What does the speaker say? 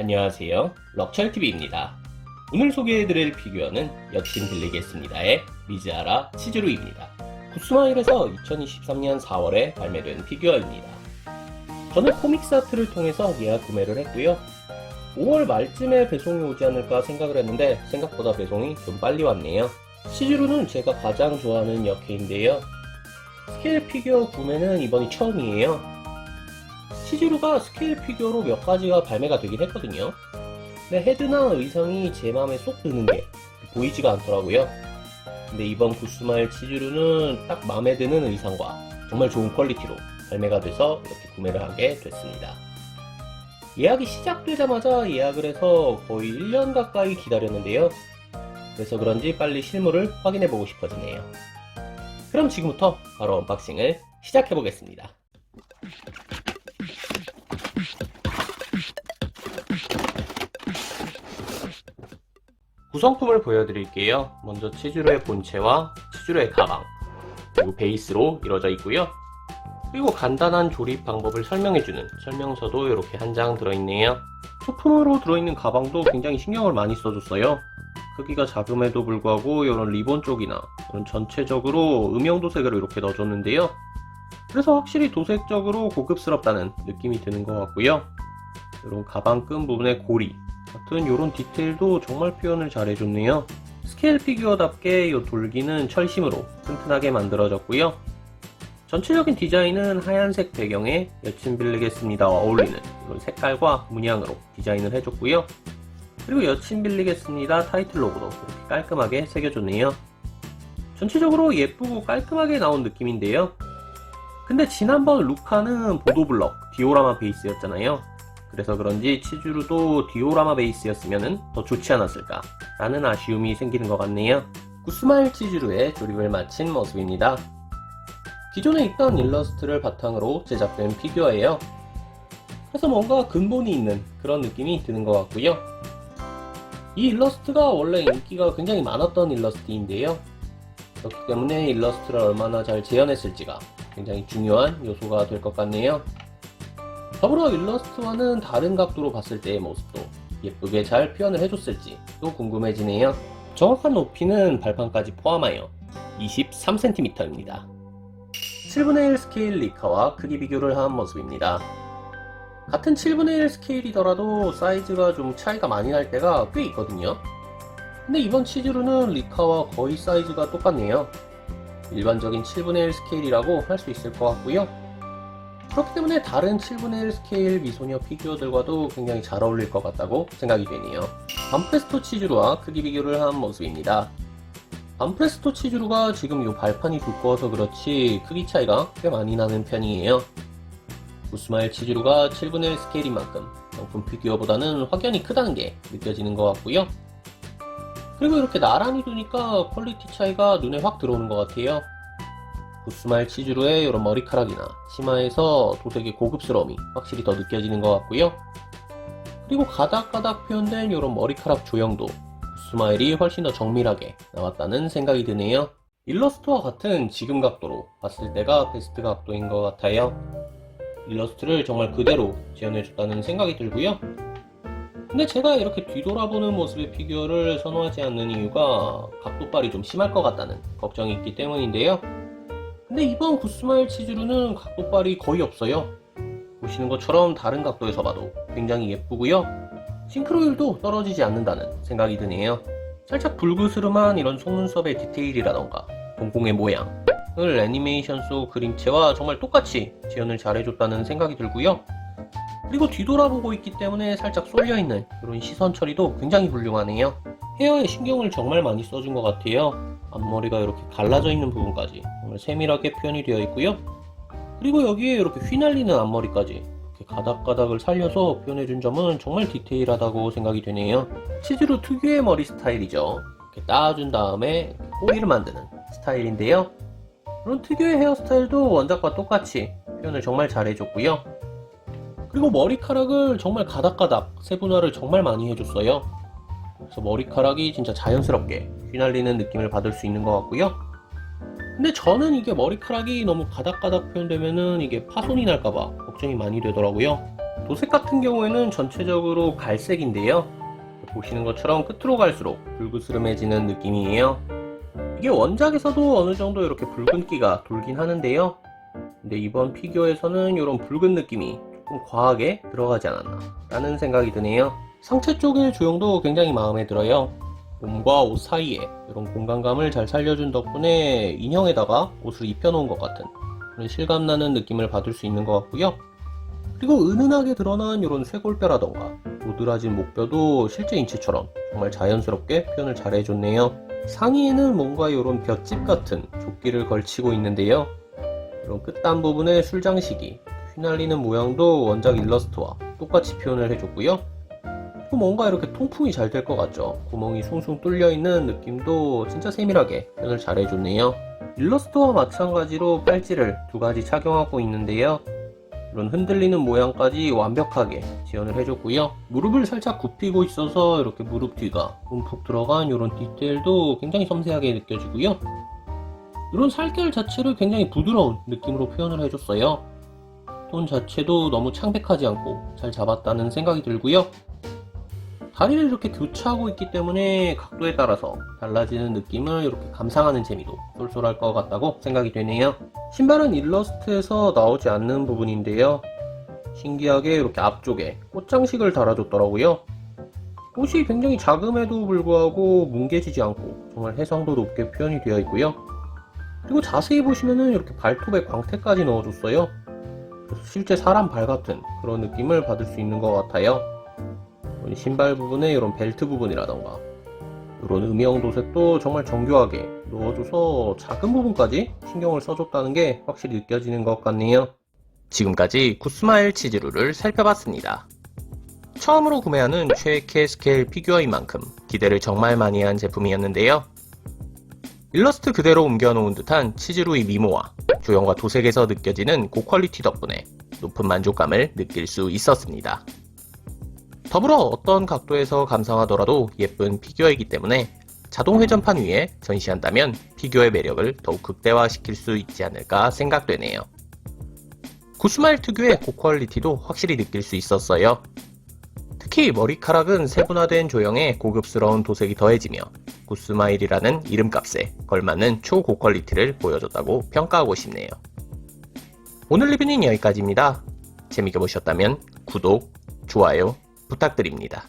안녕하세요. 럭철TV입니다. 오늘 소개해드릴 피규어는 여친 빌리겠습니다의 미즈아라 치즈루입니다. 구스마일에서 2023년 4월에 발매된 피규어입니다. 저는 코믹스 아트를 통해서 예약 구매를 했고요. 5월 말쯤에 배송이 오지 않을까 생각을 했는데 생각보다 배송이 좀 빨리 왔네요. 치즈루는 제가 가장 좋아하는 역해인데요. 스케일 피규어 구매는 이번이 처음이에요. 치즈루가 스케일 피규어로 몇 가지가 발매가 되긴 했거든요. 근데 헤드나 의상이 제 마음에 쏙 드는 게 보이지가 않더라고요. 근데 이번 구스마일 치즈루는 딱 마음에 드는 의상과 정말 좋은 퀄리티로 발매가 돼서 이렇게 구매를 하게 됐습니다. 예약이 시작되자마자 예약을 해서 거의 1년 가까이 기다렸는데요. 그래서 그런지 빨리 실물을 확인해보고 싶어지네요. 그럼 지금부터 바로 언박싱을 시작해보겠습니다. 구성품을 보여드릴게요. 먼저 치즈로의 본체와 치즈로의 가방, 그리고 베이스로 이루어져 있고요. 그리고 간단한 조립 방법을 설명해주는 설명서도 이렇게 한 장 들어있네요. 소품으로 들어있는 가방도 굉장히 신경을 많이 써줬어요. 크기가 작음에도 불구하고 이런 리본 쪽이나 이런 전체적으로 음영 도색을 이렇게 넣어줬는데요. 그래서 확실히 도색적으로 고급스럽다는 느낌이 드는 것 같고요. 이런 가방 끈 부분의 고리 같은 이런 디테일도 정말 표현을 잘 해줬네요. 스케일 피규어답게 이 돌기는 철심으로 튼튼하게 만들어졌고요. 전체적인 디자인은 하얀색 배경에 여친 빌리겠습니다와 어울리는 이런 색깔과 문양으로 디자인을 해줬고요. 그리고 여친 빌리겠습니다 타이틀 로고도 이렇게 깔끔하게 새겨줬네요. 전체적으로 예쁘고 깔끔하게 나온 느낌인데요. 근데 지난번 루카는 보도블럭 디오라마 베이스였잖아요. 그래서 그런지 치즈루도 디오라마 베이스였으면 더 좋지 않았을까 라는 아쉬움이 생기는 것 같네요. 구스마일 치즈루의 조립을 마친 모습입니다. 기존에 있던 일러스트를 바탕으로 제작된 피규어예요. 그래서 뭔가 근본이 있는 그런 느낌이 드는 것 같고요. 이 일러스트가 원래 인기가 굉장히 많았던 일러스트인데요. 그렇기 때문에 일러스트를 얼마나 잘 재현했을지가 굉장히 중요한 요소가 될 것 같네요. 더불어 일러스트와는 다른 각도로 봤을 때의 모습도 예쁘게 잘 표현을 해줬을지 또 궁금해지네요. 정확한 높이는 발판까지 포함하여 23cm입니다. 7분의 1 스케일 리카와 크기 비교를 한 모습입니다. 같은 7분의 1 스케일이더라도 사이즈가 좀 차이가 많이 날 때가 꽤 있거든요. 근데 이번 치즈루는 리카와 거의 사이즈가 똑같네요. 일반적인 7분의 1 스케일이라고 할 수 있을 것 같고요. 그렇기 때문에 다른 7분의 1 스케일 미소녀 피규어들과도 굉장히 잘 어울릴 것 같다고 생각이 되네요. 밤프레스토 치즈루와 크기 비교를 한 모습입니다. 밤프레스토 치즈루가 지금 이 발판이 두꺼워서 그렇지 크기 차이가 꽤 많이 나는 편이에요. 구스마일 치즈루가 7분의 1 스케일인 만큼 명품 피규어보다는 확연히 크다는 게 느껴지는 것 같고요. 그리고 이렇게 나란히 두니까 퀄리티 차이가 눈에 확 들어오는 것 같아요. 구스마일 치즈루의 이런 머리카락이나 치마에서 도색의 고급스러움이 확실히 더 느껴지는 것 같고요. 그리고 가닥가닥 표현된 이런 머리카락 조형도 구스마일이 훨씬 더 정밀하게 나왔다는 생각이 드네요. 일러스트와 같은 지금 각도로 봤을 때가 베스트 각도인 것 같아요. 일러스트를 정말 그대로 재현해줬다는 생각이 들고요. 근데 제가 이렇게 뒤돌아보는 모습의 피규어를 선호하지 않는 이유가 각도빨이 좀 심할 것 같다는 걱정이 있기 때문인데요. 근데 이번 구스마일 치즈루는 각도빨이 거의 없어요. 보시는 것처럼 다른 각도에서 봐도 굉장히 예쁘고요. 싱크로율도 떨어지지 않는다는 생각이 드네요. 살짝 불그스름한 이런 속눈썹의 디테일이라던가 동공의 모양을 애니메이션 속 그림체와 정말 똑같이 재현을 잘해줬다는 생각이 들고요. 그리고 뒤돌아보고 있기 때문에 살짝 쏠려있는 이런 시선 처리도 굉장히 훌륭하네요. 헤어에 신경을 정말 많이 써준 것 같아요. 앞머리가 이렇게 갈라져 있는 부분까지 정말 세밀하게 표현이 되어 있고요. 그리고 여기에 이렇게 휘날리는 앞머리까지 이렇게 가닥가닥을 살려서 표현해준 점은 정말 디테일하다고 생각이 되네요. 치즈로 특유의 머리 스타일이죠. 이렇게 따준 다음에 꼬리를 만드는 스타일인데요. 이런 특유의 헤어스타일도 원작과 똑같이 표현을 정말 잘해줬고요. 그리고 머리카락을 정말 가닥가닥 세분화를 정말 많이 해줬어요. 그래서 머리카락이 진짜 자연스럽게 휘날리는 느낌을 받을 수 있는 것 같고요. 근데 저는 이게 머리카락이 너무 가닥가닥 표현되면은 이게 파손이 날까봐 걱정이 많이 되더라고요. 도색 같은 경우에는 전체적으로 갈색인데요. 보시는 것처럼 끝으로 갈수록 붉으스름해지는 느낌이에요. 이게 원작에서도 어느 정도 이렇게 붉은기가 돌긴 하는데요. 근데 이번 피규어에서는 이런 붉은 느낌이 조금 과하게 들어가지 않았나 라는 생각이 드네요. 상체 쪽의 조형도 굉장히 마음에 들어요. 몸과 옷 사이에 이런 공간감을 잘 살려준 덕분에 인형에다가 옷을 입혀놓은 것 같은 그런 실감나는 느낌을 받을 수 있는 것 같고요. 그리고 은은하게 드러난 이런 쇄골뼈라던가 도드라진 목뼈도 실제 인체처럼 정말 자연스럽게 표현을 잘 해줬네요. 상의에는 뭔가 이런 볏짚 같은 조끼를 걸치고 있는데요. 이런 끝단 부분에 술장식이 휘날리는 모양도 원작 일러스트와 똑같이 표현을 해줬고요. 또 뭔가 이렇게 통풍이 잘 될 것 같죠. 구멍이 숭숭 뚫려 있는 느낌도 진짜 세밀하게 표현을 잘 해줬네요. 일러스트와 마찬가지로 팔찌를 두 가지 착용하고 있는데요. 이런 흔들리는 모양까지 완벽하게 지원을 해줬고요. 무릎을 살짝 굽히고 있어서 이렇게 무릎 뒤가 움푹 들어간 이런 디테일도 굉장히 섬세하게 느껴지고요. 이런 살결 자체를 굉장히 부드러운 느낌으로 표현을 해줬어요. 톤 자체도 너무 창백하지 않고 잘 잡았다는 생각이 들고요. 다리를 이렇게 교차하고 있기 때문에 각도에 따라서 달라지는 느낌을 이렇게 감상하는 재미도 쏠쏠할 것 같다고 생각이 되네요. 신발은 일러스트에서 나오지 않는 부분인데요. 신기하게 이렇게 앞쪽에 꽃장식을 달아줬더라고요. 옷이 굉장히 작음에도 불구하고 뭉개지지 않고 정말 해상도 높게 표현이 되어 있고요. 그리고 자세히 보시면은 이렇게 발톱에 광택까지 넣어줬어요. 실제 사람 발 같은 그런 느낌을 받을 수 있는 것 같아요. 신발 부분에 이런 벨트 부분이라던가 이런 음영 도색도 정말 정교하게 넣어줘서 작은 부분까지 신경을 써줬다는 게 확실히 느껴지는 것 같네요. 지금까지 구스마일 치즈루를 살펴봤습니다. 처음으로 구매하는 최애 스케일 피규어인 만큼 기대를 정말 많이 한 제품이었는데요. 일러스트 그대로 옮겨놓은 듯한 치즈루의 미모와 조형과 도색에서 느껴지는 고퀄리티 덕분에 높은 만족감을 느낄 수 있었습니다. 더불어 어떤 각도에서 감상하더라도 예쁜 피규어이기 때문에 자동 회전판 위에 전시한다면 피규어의 매력을 더욱 극대화시킬 수 있지 않을까 생각되네요. 구스마일 특유의 고퀄리티도 확실히 느낄 수 있었어요. 특히 머리카락은 세분화된 조형에 고급스러운 도색이 더해지며 구스마일이라는 이름값에 걸맞는 초고퀄리티를 보여줬다고 평가하고 싶네요. 오늘 리뷰는 여기까지입니다. 재밌게 보셨다면 구독, 좋아요 부탁드립니다.